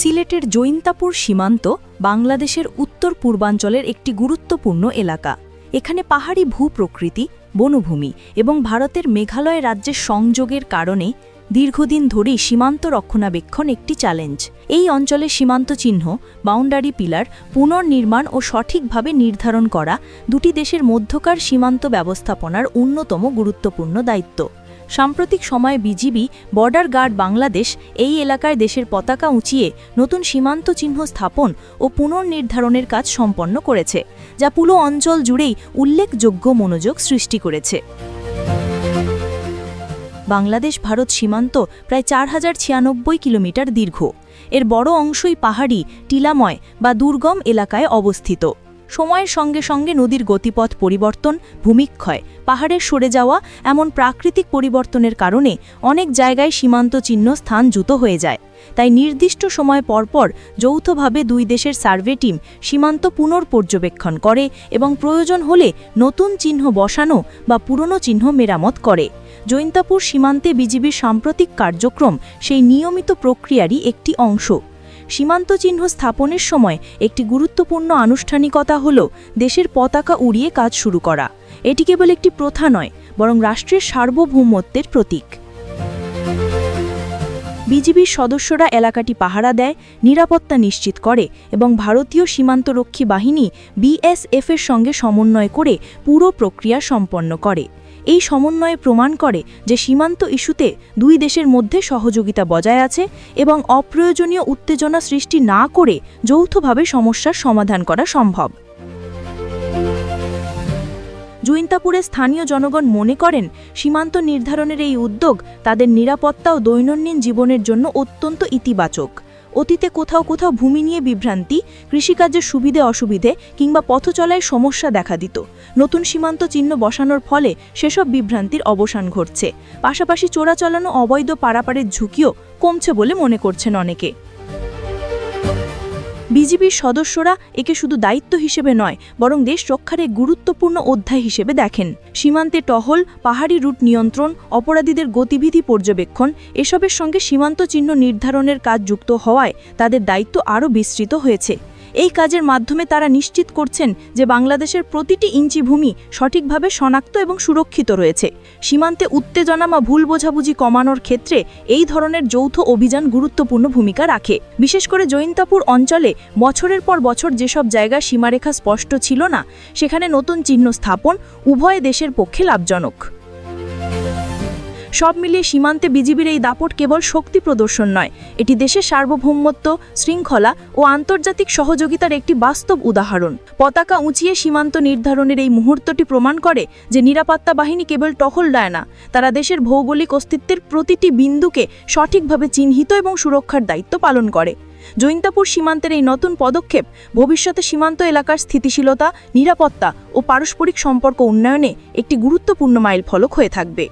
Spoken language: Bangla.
সিলেটের জৈন্তাপুর সীমান্ত বাংলাদেশের উত্তর পূর্বাঞ্চলের একটি গুরুত্বপূর্ণ এলাকা। এখানে পাহাড়ি ভূপ্রকৃতি, বনভূমি এবং ভারতের মেঘালয় রাজ্যের সংযোগের কারণে দীর্ঘদিন ধরেই সীমান্ত রক্ষণাবেক্ষণ একটি চ্যালেঞ্জ। এই অঞ্চলের সীমান্ত চিহ্ন, বাউন্ডারি পিলার, পুনর্নির্মাণ ও সঠিকভাবে নির্ধারণ করা দুটি দেশের মধ্যকার সীমান্ত ব্যবস্থাপনার অন্যতম গুরুত্বপূর্ণ দায়িত্ব। সাম্প্রতিক সময়ে বিজিবি বর্ডার গার্ড বাংলাদেশ এই এলাকায় দেশের পতাকা উঁচিয়ে নতুন সীমান্ত চিহ্ন স্থাপন ও পুনর্নির্ধারণের কাজ সম্পন্ন করেছে, যা পুরো অঞ্চল জুড়েই উল্লেখযোগ্য মনোযোগ সৃষ্টি করেছে। বাংলাদেশ ভারত সীমান্ত প্রায় চার হাজার ছিয়ানব্বই কিলোমিটার দীর্ঘ। এর বড় অংশই পাহাড়ি, টিলাময় বা দুর্গম এলাকায় অবস্থিত। সময়ের সঙ্গে সঙ্গে নদীর গতিপথ পরিবর্তন, ভূমিক্ষয়, পাহাড়ের সরে যাওয়া এমন প্রাকৃতিক পরিবর্তনের কারণে অনেক জায়গায় সীমান্ত চিহ্ন স্থানচ্যুত হয়ে যায়। তাই নির্দিষ্ট সময় পরপর যৌথভাবে দুই দেশের সার্ভে টিম সীমান্ত পুনর্পর্যবেক্ষণ করে এবং প্রয়োজন হলে নতুন চিহ্ন বসানো বা পুরনো চিহ্ন মেরামত করে। জৈন্তাপুর সীমান্তে বিজিবির সাম্প্রতিক কার্যক্রম সেই নিয়মিত প্রক্রিয়ারই একটি অংশ। সীমান্ত চিহ্ন স্থাপনের সময় একটি গুরুত্বপূর্ণ আনুষ্ঠানিকতা হল দেশের পতাকা উড়িয়ে কাজ শুরু করা। এটি কেবল একটি প্রথা নয়, বরং রাষ্ট্রের সার্বভৌমত্বের প্রতীক। বিজিবির সদস্যরা এলাকাটি পাহারা দেয়, নিরাপত্তা নিশ্চিত করে এবং ভারতীয় সীমান্তরক্ষী বাহিনী বিএসএফের সঙ্গে সমন্বয় করে পুরো প্রক্রিয়া সম্পন্ন করে। এই সমন্বয়ে প্রমাণ করে যে সীমান্ত ইস্যুতে দুই দেশের মধ্যে সহযোগিতা বজায় আছে এবং অপ্রয়োজনীয় উত্তেজনা সৃষ্টি না করে যৌথভাবে সমস্যার সমাধান করা সম্ভব। জৈন্তাপুরে স্থানীয় জনগণ মনে করেন, সীমান্ত নির্ধারণের এই উদ্যোগ তাদের নিরাপত্তা ও দৈনন্দিন জীবনের জন্য অত্যন্ত ইতিবাচক। অতীতে কোথাও কোথাও ভূমি নিয়ে বিভ্রান্তি, কৃষিকাজের সুবিধে অসুবিধে কিংবা পথ চলায় সমস্যা দেখা দিত। নতুন সীমান্ত চিহ্ন বসানোর ফলে সেসব বিভ্রান্তির অবসান ঘটছে। পাশাপাশি চোরাচালানো অবৈধ পারাপারের ঝুঁকিও কমছে বলে মনে করছেন অনেকে। বিজিবির সদস্যরা একে শুধু দায়িত্ব হিসেবে নয়, বরং দেশ রক্ষার এক গুরুত্বপূর্ণ অধ্যায় হিসেবে দেখেন। সীমান্তে টহল, পাহাড়ি রুট নিয়ন্ত্রণ, অপরাধীদের গতিবিধি পর্যবেক্ষণ, এসবের সঙ্গে সীমান্ত চিহ্ন নির্ধারণের কাজ যুক্ত হওয়ায় তাদের দায়িত্ব আরও বিস্তৃত হয়েছে। এই কাজের মাধ্যমে তারা নিশ্চিত করছেন যে বাংলাদেশের প্রতিটি ইঞ্চি ভূমি সঠিকভাবে শনাক্ত এবং সুরক্ষিত রয়েছে। সীমান্তে উত্তেজনা বা ভুল বোঝাবুঝি কমানোর ক্ষেত্রে এই ধরনের যৌথ অভিযান গুরুত্বপূর্ণ ভূমিকা রাখে। বিশেষ করে জৈন্তাপুর অঞ্চলে বছরের পর বছর যেসব জায়গা সীমারেখা স্পষ্ট ছিল না, সেখানে নতুন চিহ্ন স্থাপন উভয় দেশের পক্ষে লাভজনক। সব মিলিয়ে সীমান্তে বিজিবির এই দাপট কেবল শক্তি প্রদর্শন নয়। এটি দেশের সার্বভৌমত্ব, শৃঙ্খলা ও আন্তর্জাতিক সহযোগিতার একটি বাস্তব উদাহরণ। পতাকা উঁচিয়ে সীমান্ত নির্ধারণের এই মুহূর্তটি প্রমাণ করে যে নিরাপত্তা বাহিনী কেবল টহল দেয় না, তারা দেশের ভৌগোলিক অস্তিত্বের প্রতিটি বিন্দুকে সঠিকভাবে চিহ্নিত এবং সুরক্ষার দায়িত্ব পালন করে। জৈন্তাপুর সীমান্তের এই নতুন পদক্ষেপ ভবিষ্যতে সীমান্ত এলাকার স্থিতিশীলতা, নিরাপত্তা ও পারস্পরিক সম্পর্ক উন্নয়নে একটি গুরুত্বপূর্ণ মাইল ফলক হয়ে থাকবে।